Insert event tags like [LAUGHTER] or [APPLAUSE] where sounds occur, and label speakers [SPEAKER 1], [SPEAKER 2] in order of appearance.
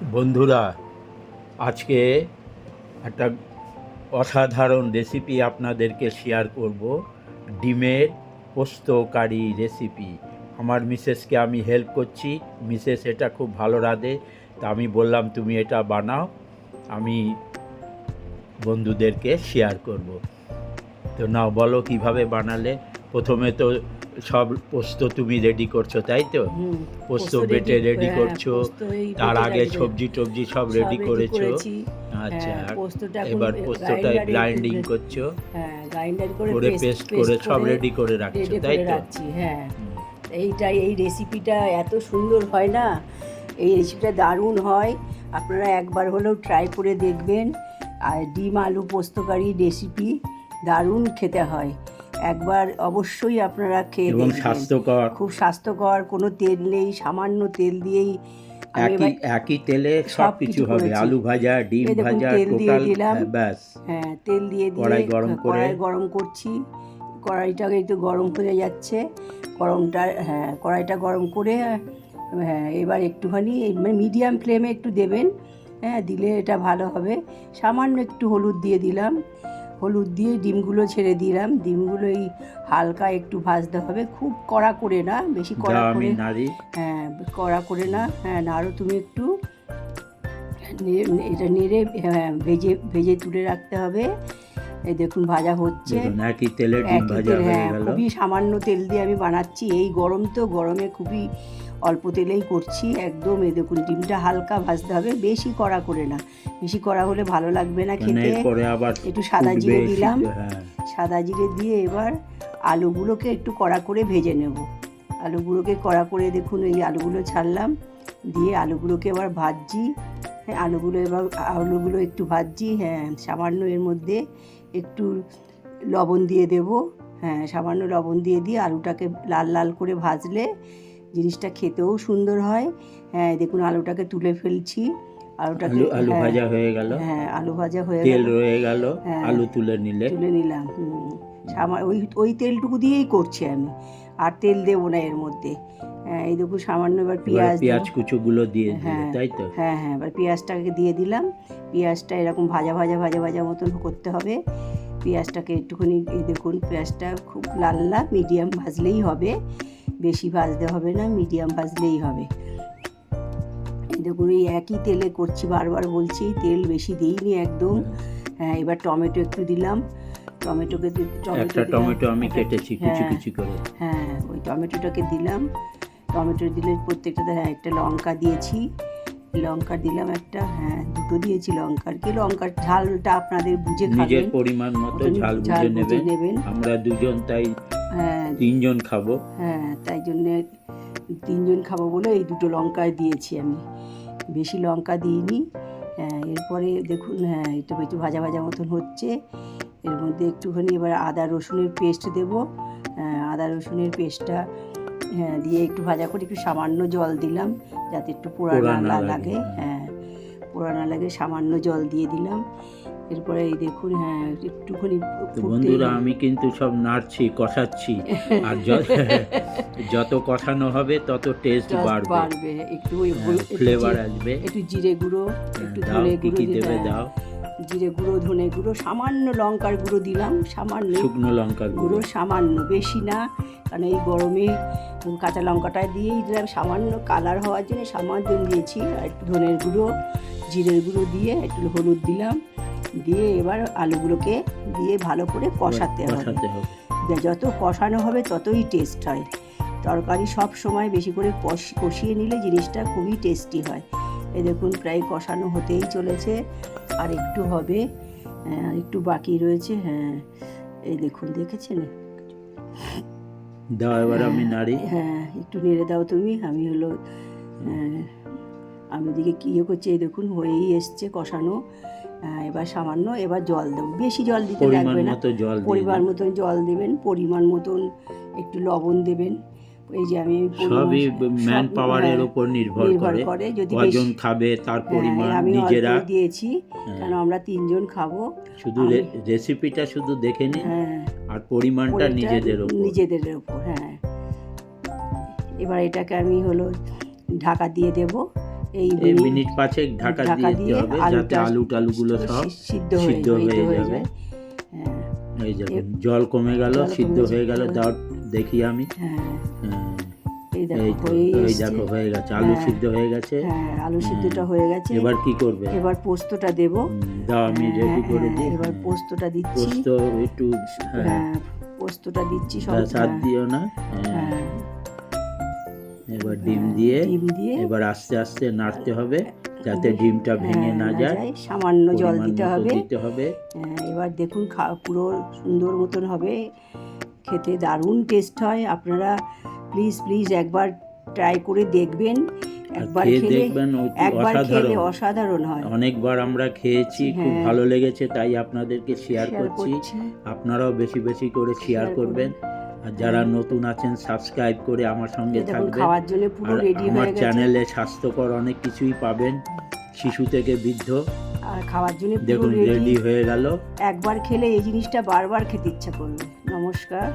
[SPEAKER 1] বন্ধুরা, আজকে একটা অসাধারণ রেসিপি আপনাদেরকে শেয়ার করব, ডিমের পোস্ত কারি রেসিপি আমার মিসেসকে আমি হেল্প করছি। মিসেস এটা খুব ভালো রাঁধে, তা আমি বললাম, তুমি এটা বানাও। আমি বন্ধুদেরকে শেয়ার করব। তো নাও বলো কীভাবে বানালে। প্রথমে তো সব পোস্ত তুমি রেডি করছ তাই তো? পোস্ত বেটে রেডি
[SPEAKER 2] হ্যাঁ,
[SPEAKER 1] করছ তার আগে সবজি টবজি সব রেডি করেছ। আচ্ছা
[SPEAKER 2] হ্যাঁ,
[SPEAKER 1] এবার পোস্তটা গ্রাইন্ডিং করছ।
[SPEAKER 2] হ্যাঁ করে
[SPEAKER 1] পেস্ট করে সব রেডি করে রাখছো তাই তো?
[SPEAKER 2] হ্যাঁ। এইটাই এই রেসিপিটা এত সুন্দর হয় না? এই রেসিপিটা দারুণ হয়। আপনারা একবার হলেও ট্রাই করে দেখবেন। আর ডিম আলু পোস্তকারি রেসিপি দারুণ খেতে হয়। একবার অবশ্যই আপনারা খেয়ে
[SPEAKER 1] এবং স্বাস্থ্যকর।
[SPEAKER 2] খুব স্বাস্থ্যকর কোনো তেল নেই সামান্য তেল দিয়েই
[SPEAKER 1] একই একই তেলে সব কিছু হবে আলু ভাজা ডিম ভাজা
[SPEAKER 2] তেল দিয়ে
[SPEAKER 1] টোটাল
[SPEAKER 2] দিলাম।
[SPEAKER 1] ব্যাস।
[SPEAKER 2] হ্যাঁ তেল দিয়ে দিয়ে
[SPEAKER 1] কড়াই গরম করে-
[SPEAKER 2] কড়াই গরম করছি। কড়াইটাকে একটু গরম হয়ে যাচ্ছে। গরমটা হ্যাঁ কড়াইটা গরম করে হ্যাঁ এবার একটুখানি মানে মিডিয়াম ফ্লেমে একটু দেবেন। হ্যাঁ দিলে এটা ভালো হবে। সামান্য একটু হলুদ দিয়ে দিলাম। হলুদ দিয়ে ডিমগুলো ছেড়ে দিলাম। ডিমগুলো এই হালকা একটু ভাজতে হবে। খুব কড়া করে না বেশি কড়া করে হ্যাঁ কড়া করে না। হ্যাঁ নাড়ো তুমি একটু। নেড়ে- এটা নেড়ে হ্যাঁ, ভেজে ভেজে তুলে রাখতে হবে। এই দেখুন ভাজা হচ্ছে।
[SPEAKER 1] একই তেলে ডিম ভাজা
[SPEAKER 2] তেল
[SPEAKER 1] হয়ে গেল।
[SPEAKER 2] খুবই সামান্য তেল দিয়ে আমি বানাচ্ছি। এই গরম তো গরমে খুবই অল্প তেলেই করছি একদম এই দেখুন ডিমটা হালকা ভাজতে হবে বেশি কড়া করে না। বেশি কড়া হলে ভালো লাগবে না
[SPEAKER 1] মানে
[SPEAKER 2] খেতে। একটু সাদা জিরে দিলাম।
[SPEAKER 1] হ্যাঁ।
[SPEAKER 2] সাদা জিরে দিয়ে এবার আলুগুলোকে একটু কড়া করে ভেজে নেব। আলুগুলোকে কড়া করে দেখুন এই আলুগুলো ছাড়লাম। দিয়ে আলুগুলোকে এবার ভাজছি। হ্যাঁ আলুগুলো এবার আলুগুলো একটু ভাজছি। হ্যাঁ সামান্য এর মধ্যে একটু লবণ দিয়ে দেব। হ্যাঁ সামান্য লবণ দিয়ে দিয়ে আলুটাকে লাল লাল করে ভাজলে জিনিসটা খেতেও সুন্দর হয়। হ্যাঁ দেখুন আলুটাকে তুলে ফেলছি। আলুটাকে
[SPEAKER 1] আলু আলু
[SPEAKER 2] হ্যাঁ,
[SPEAKER 1] ভাজা হয়ে গেল।
[SPEAKER 2] হ্যাঁ আলু ভাজা হয়ে
[SPEAKER 1] তেল রয়ে গেল।
[SPEAKER 2] হ্যাঁ।
[SPEAKER 1] আলু তুলে নিলে।
[SPEAKER 2] তুলে নিলাম। সামা- ওই ওই তেলটুকু দিয়েই করছি আমি। আর তেল দেবো না এর মধ্যে। হ্যাঁ, এই দেখুন সামান্য এবার পেঁয়াজ
[SPEAKER 1] পেঁয়াজ। কুচোগুলো দিয়ে
[SPEAKER 2] হ্যাঁ।
[SPEAKER 1] তাই তো?
[SPEAKER 2] হ্যাঁ হ্যাঁ এবার পেঁয়াজটাকে দিয়ে দিলাম। পেঁয়াজটা এরকম ভাজা ভাজা ভাজা ভাজা মতন করতে হবে। পেঁয়াজটাকে একটুখানি দেখুন পেঁয়াজটা খুব লাল লাল মিডিয়াম ভাজলেই হবে। বেশি ভাজতে হবে না মিডিয়াম ভাজলেই হবে। এই দেখুন এই একই তেলে করছি বারবার বলছি তেল বেশি দিইনি একদম। হ্যাঁ এবার টমেটো একটু দিলাম। টমেটোকে টমেটো
[SPEAKER 1] একটা টমেটো আমি কেটেছি কুচি
[SPEAKER 2] হ্যাঁ,
[SPEAKER 1] কুচি করে।
[SPEAKER 2] হ্যাঁ ওই টমেটোটাকে দিলাম। টমেটো দিলে প্রত্যেকটাতে হ্যাঁ একটা লঙ্কা দিয়েছি। লঙ্কা দিলাম একটা হ্যাঁ দুটো দিয়েছি লঙ্কার কি? লঙ্কার ঝালটা আপনাদের বুঝে
[SPEAKER 1] নিজের পরিমাণ মতো ঝাল বুঝে নেবেন। আমরা দুজন তাই
[SPEAKER 2] হ্যাঁ।
[SPEAKER 1] তিনজন খাব।
[SPEAKER 2] হ্যাঁ তাই জন্যে তিনজন খাব বলে এই দুটো লঙ্কায় দিয়েছি আমি। বেশি লঙ্কা দিইনি। হ্যাঁ এরপরে দেখুন হ্যাঁ একটু একটু ভাজা ভাজা মতন হচ্ছে। এর মধ্যে একটুখানি এবার আদা রসুনের পেস্ট দেবো। হ্যাঁ, আদা রসুনের পেস্টটা হ্যাঁ দিয়ে একটু ভাজা করে একটু সামান্য জল দিলাম যাতে একটু পোড়া না লাগে, হ্যাঁ পোড়া না লাগে সামান্য জল দিয়ে দিলাম। এরপরে এই দেখুন হ্যাঁ একটুখানি
[SPEAKER 1] বন্ধুরা আমি কিন্তু সব নাড়ছি কষাচ্ছি। আর [LAUGHS] যত কষানো হবে তত টেস্ট বাড়বে।
[SPEAKER 2] বাড়বে। একটু
[SPEAKER 1] ফ্লেভার আসবে।
[SPEAKER 2] একটু জিরে গুঁড়ো
[SPEAKER 1] হ্যাঁ,
[SPEAKER 2] একটু ধনে গুঁড়ো
[SPEAKER 1] দেবে দাও।
[SPEAKER 2] জিরে গুঁড়ো ধনে গুঁড়ো সামান্য লঙ্কার গুঁড়ো দিলাম সামান্য
[SPEAKER 1] শুকনো লঙ্কার
[SPEAKER 2] গুঁড়ো।
[SPEAKER 1] গুঁড়ো
[SPEAKER 2] সামান্য বেশি না কারণ এই গরমে কাঁচা লঙ্কাটা দিয়েই দিলাম সামান্য কালার হওয়ার জন্য সামান্য দিয়েছি আর একটু ধনের গুঁড়ো জিরের গুঁড়ো দিয়ে একটু হলুদ দিলাম। দিয়ে এবার আলুগুলোকে দিয়ে ভালো করে কষাতে হবে। যত কষানো হবে ততই টেস্ট হয়। তরকারি সব সময় বেশি করে কষ- কষিয়ে নিলে জিনিসটা খুবই টেস্টি হয়। এই দেখুন প্রায় কষানো হতেই চলেছে। আর একটু হবে একটু বাকি রয়েছে হ্যাঁ। এই দেখুন দেখেছেন?
[SPEAKER 1] দাও এবার আমি নাড়ি।
[SPEAKER 2] হ্যাঁ একটু নেড়ে দাও তুমি। আমি হলো হ্যাঁ, আমি দিকে কী ইয়ে করছি এই দেখুন হয়েই এসছে কষানো। এবার সামান্য এবার জল দেবো। বেশি জল দিতে লাগবে না। পরিমাণ মতন জল দেবেন পরিমাণ মতন একটু লবণ দেবেন। এই যে আমি
[SPEAKER 1] সবই ম্যান পাওয়ারের ওপর নির্ভর করে।
[SPEAKER 2] করে। যদি
[SPEAKER 1] কজন খাবে তার
[SPEAKER 2] হ্যাঁ,
[SPEAKER 1] পরিমাণ
[SPEAKER 2] আমি
[SPEAKER 1] নিজেরা।
[SPEAKER 2] দিয়েছি
[SPEAKER 1] হ্যাঁ,
[SPEAKER 2] কারণ আমরা তিনজন খাব।
[SPEAKER 1] শুধু রেসিপিটা শুধু দেখে নিন
[SPEAKER 2] হ্যাঁ।
[SPEAKER 1] আর পরিমাণটা নিজেদের ওপর
[SPEAKER 2] নিজেদের ওপর হ্যাঁ। এবার এটাকে আমি হলো ঢাকা দিয়ে দেব। এই মিনিট
[SPEAKER 1] পাঁচেক ঢাকা দিয়ে দিতে হবে যাতে আলু টালুগুলো সব
[SPEAKER 2] সিদ্ধ হয়ে
[SPEAKER 1] যাবে।
[SPEAKER 2] হ্যাঁ।
[SPEAKER 1] এই দেখুন জল কমে গেল সিদ্ধ হয়ে গেল দাও দেখি আমি।
[SPEAKER 2] হ্যাঁ।
[SPEAKER 1] হ্যাঁ,
[SPEAKER 2] এই দেখো
[SPEAKER 1] হয়ে গেছে আলু। সিদ্ধ হয়ে গেছে।
[SPEAKER 2] হ্যাঁ আলু সিদ্ধটা হয়ে গেছে।
[SPEAKER 1] এবার কি করবে?
[SPEAKER 2] এবার পোস্তটা দেব।
[SPEAKER 1] দাও আমি রেডি করে দিই।
[SPEAKER 2] এবার পোস্তটা দিচ্ছি।
[SPEAKER 1] পোস্ত একটু
[SPEAKER 2] পোস্তটা দিচ্ছি সব। হ্যাঁ,
[SPEAKER 1] দিও না। হ্যাঁ, এবার ডিম দিয়ে
[SPEAKER 2] ডিম দিয়ে
[SPEAKER 1] এবার আস্তে আস্তে নাড়তে হবে যাতে ডিমটা ভেঙে
[SPEAKER 2] হ্যাঁ,
[SPEAKER 1] না যায়।
[SPEAKER 2] সামান্য জল দিতে হবে।
[SPEAKER 1] দিতে হবে।
[SPEAKER 2] হ্যাঁ, এবার দেখুন পুরো সুন্দর মতন হবে। খেতে দারুণ টেস্ট হয়। আপনারা প্লিজ প্লিজ একবার ট্রাই করে দেখবেন। একবার
[SPEAKER 1] খেয়ে
[SPEAKER 2] খেলে
[SPEAKER 1] দেখবেন
[SPEAKER 2] একবার খেলে
[SPEAKER 1] অসাধারণ।
[SPEAKER 2] হয়।
[SPEAKER 1] অনেকবার আমরা খেয়েছি খুব
[SPEAKER 2] হ্যাঁ।
[SPEAKER 1] ভালো লেগেছে তাই আপনাদেরকে শেয়ার করছি। আপনারাও বেশি বেশি করে শেয়ার করবেন। আর যারা নতুন আছেন সাবস্ক্রাইব করে আমার সঙ্গে থাকবেন।
[SPEAKER 2] খাওয়ার জন্য পুরো রেডি
[SPEAKER 1] আমার
[SPEAKER 2] হয়ে
[SPEAKER 1] চ্যানেলে স্বাস্থ্যকর অনেক কিছুই পাবেন। শিশু থেকে বৃদ্ধ।
[SPEAKER 2] আর খাওয়ার জন্য
[SPEAKER 1] দেখুন রেডি হয়ে গেল।
[SPEAKER 2] একবার খেলে এই জিনিসটা বারবার খেতে ইচ্ছা করবে। নমস্কার।